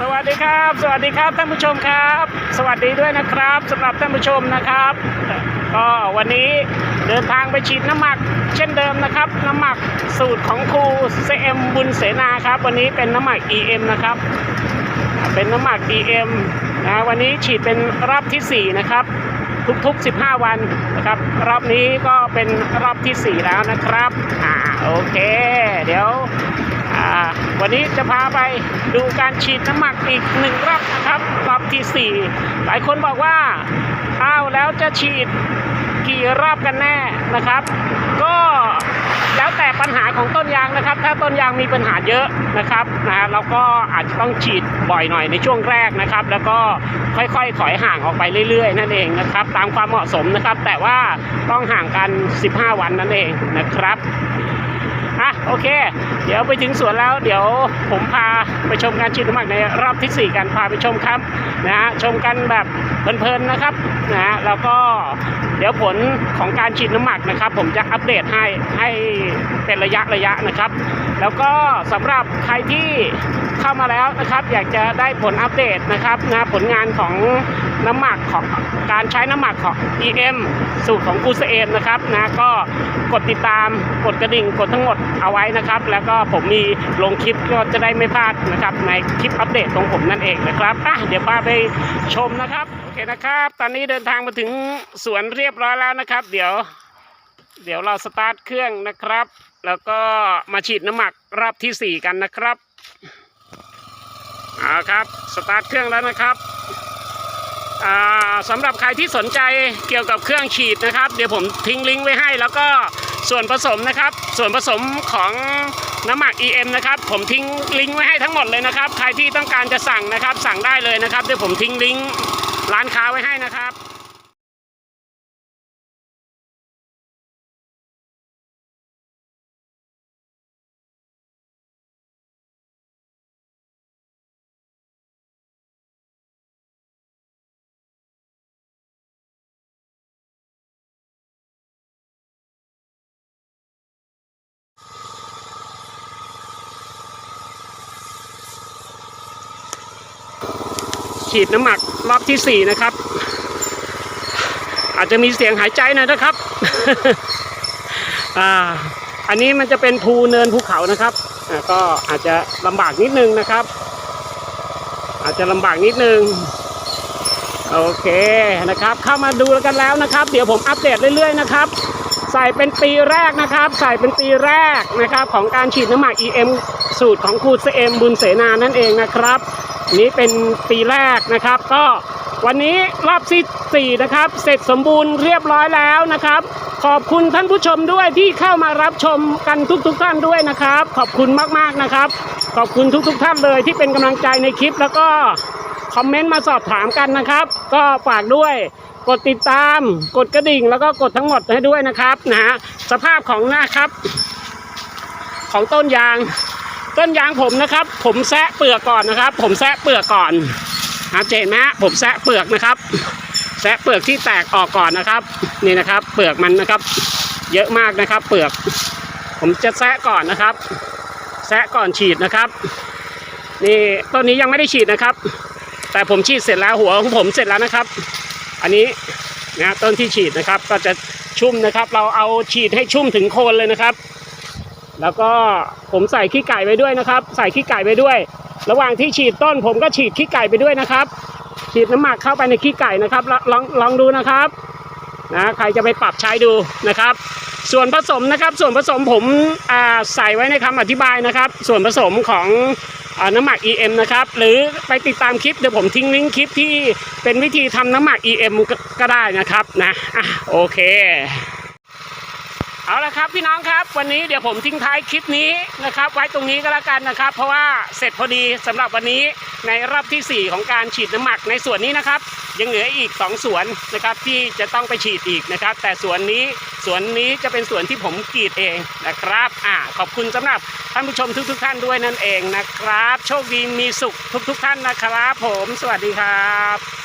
สวัสดีครับ สวัสดีครับท่านผู้ชมครับ สวัสดีด้วยนะครับสำหรับท่านผู้ชมนะครับ ก็วันนี้เดินทางไปฉีดน้ำหมัก เช่นเดิมนะครับ น้ำหมักสูตรของครูเซมบุญเสนาครับ วันนี้เป็นน้ำหมัก EM นะครับ เป็นน้ำหมัก EM นะวันนี้ฉีดเป็นรอบทีสี่4 นะครับ ทุกๆ 15 วันนะครับ รอบนี้ก็เป็นรอบทีสี่4 แล้วนะครับอ่าโอเค เดี๋ยว วันนี้จะพาไปดูการฉีดน้ำหมักอีกหนึ่งรอบนะครับรอบที่ 4 หลายคนบอกว่าอ้าวแล้วจะฉีดกี่รอบกันแน่นะครับ ก็แล้วแต่ปัญหาของต้นยางนะครับ ถ้าต้นยางมีปัญหาเยอะนะครับนะเราก็อาจจะต้องฉีดบ่อยหน่อยในช่วงแรกนะครับ แล้วก็ค่อยๆถอยห่างออกไปเรื่อยๆ นั่นเองนะครับ ตามความเหมาะสมนะครับ แต่ว่าต้องห่างกัน 15 วันนั่นเองนะครับ โอเค เดี๋ยวไปถึงสวนแล้วเดี๋ยวผมพาไปชมงานฉีดน้ำหมักในรอบที่ 4 กันพาไปชมครับนะฮะชมกันแบบเพลินๆนะครับนะฮะแล้วก็เดี๋ยวผลของการฉีดน้ำหมักนะครับ ผมจะอัปเดตให้ให้เป็นระยะระยะนะครับ แล้วก็สำหรับใครที่เข้ามาแล้วนะครับ อยากจะได้ผลอัปเดตนะครับนะผลงานของน้ำหมักของการใช้น้ำหมักของ EM สูตรของกูเซเอมนะครับนะก็กดติดตามกดกระดิ่งกดทั้งหมดเอาไว้นะครับ แล้วก็ผมมีลงคลิปก็จะได้ไม่พลาดนะครับ ในคลิปอัปเดตของผมนั่นเองนะครับอะเดี๋ยวพาไปชมนะครับโอเคนะครับ ตอนนี้เดินทางมาถึงสวนเรียบร้อยแล้วนะครับ เดี๋ยว เดี๋ยวเราสตาร์ทเครื่องนะครับ แล้วก็มาฉีดน้ำหมักรอบที่ 4 กันนะครับเอาครับสตาร์ทเครื่องแล้วนะครับอ่าสำหรับใครที่สนใจเกี่ยวกับเครื่องฉีดนะครับ เดี๋ยวผมทิ้งลิงก์ไว้ให้ แล้วก็ส่วนผสมนะครับ ส่วนผสมของน้ำหมัก EM นะครับ ผมทิ้งลิงก์ไว้ให้ทั้งหมดเลยนะครับ ใครที่ต้องการจะสั่งนะครับ สั่งได้เลยนะครับ เดี๋ยวผมทิ้งลิงก์ร้านค้าไว้ให้นะครับ ฉีดน้ำหมักรอบที่สี่นะครับ อาจจะมีเสียงหายใจหน่อยนะครับอ่าอันนี้มันจะเป็นภูเนินภูเขานะครับก็อาจจะลำบากนิดนึงนะครับ อาจจะลำบากนิดนึงโอเคนะครับ เข้ามาดูกันแล้วนะครับ เดี๋ยวผมอัปเดตเรื่อยๆนะครับ ใส่เป็นปีแรกนะครับ ใส่เป็นปีแรกนะครับ ของการฉีดน้ำหมัก EM สูตรของครูเอ็มบุญเสนานั่นเองนะครับ นี้เป็นปีแรกนะครับ ก็วันนี้รอบที่สี่นะครับ เสร็จสมบูรณ์เรียบร้อยแล้วนะครับ ขอบคุณท่านผู้ชมด้วยที่เข้ามารับชมกันทุกๆทท่านด้วยนะครับ ขอบคุณมากๆนะครับ ขอบคุณทุก ๆทท่านเลยที่เป็นกำลังใจในคลิปแล้วก็คอมเมนต์มาสอบถามกันนะครับ ก็ฝากด้วยกดติดตาม กดกระดิ่งแล้วก็กดทั้งหมดให้ด้วยนะครับนะฮะสภาพของนะครับ ของต้นยาง ต้นยางผมนะครับ ผมแซะเปลือกก่อนนะครับ ผมแซะเปลือกก่อนนะเจนไหมผมแซะเปลือกนะครับ แซะเปลือกที่แตกออกก่อนนะครับ นี่นะครับ เปลือกมันนะครับ เยอะมากนะครับ เปลือก ผมจะแซะก่อนนะครับ แซะก่อนฉีดนะครับ นี่ต้นนี้ยังไม่ได้ฉีดนะครับ แต่ผมฉีดเสร็จแล้วหัวของผมเสร็จแล้วนะครับ อันนี้นะต้นที่ฉีดนะครับ ก็จะชุ่มนะครับ เราเอาฉีดให้ชุ่มถึงโคนเลยนะครับ แล้วก็ผมใส่ขี้ไก่ไปด้วยนะครับ ใส่ขี้ไก่ไปด้วย ระหว่างที่ฉีดต้น ผมก็ฉีดขี้ไก่ไปด้วยนะครับ ฉีดน้ำหมักเข้าไปในขี้ไก่นะครับ ลองลองลองดูนะครับนะใครจะไปปรับใช้ดูนะครับ ส่วนผสมนะครับ ส่วนผสมผมใส่ไว้ในคำอธิบายนะครับ ส่วนผสมของอน้ำหมัก EM นะครับ หรือไปติดตามคลิปเดี๋ยวผมทิ้งลิงก์คลิปที่เป็นวิธีทำน้ำหมัก EM ก็ก็ได้นะครับนะอะโอเค เอาละครับพี่น้องครับวันนี้เดี๋ยวผมทิ้งท้ายคลิปนี้นะครับ ไว้ตรงนี้ก็แล้วกันนะครับ เพราะว่าเสร็จพอดีสำหรับวันนี้ในรอบทีสี่ 4 ของการฉีดน้ำหมักในส่วนนี้นะครับ ยังเหลืออีก 2 สวนนะครับที่จะต้องไปฉีดอีกนะครับ แต่สวนนี้สวนนี้จะเป็นสวนที่ผมกรีดเองนะครับอ่าขอบคุณสำหรับท่านผู้ชมทุก ๆทท่านด้วยนั่นเองนะครับ โชคดีมีสุขทุก ๆท่านนะครับ ผมสวัสดีครับ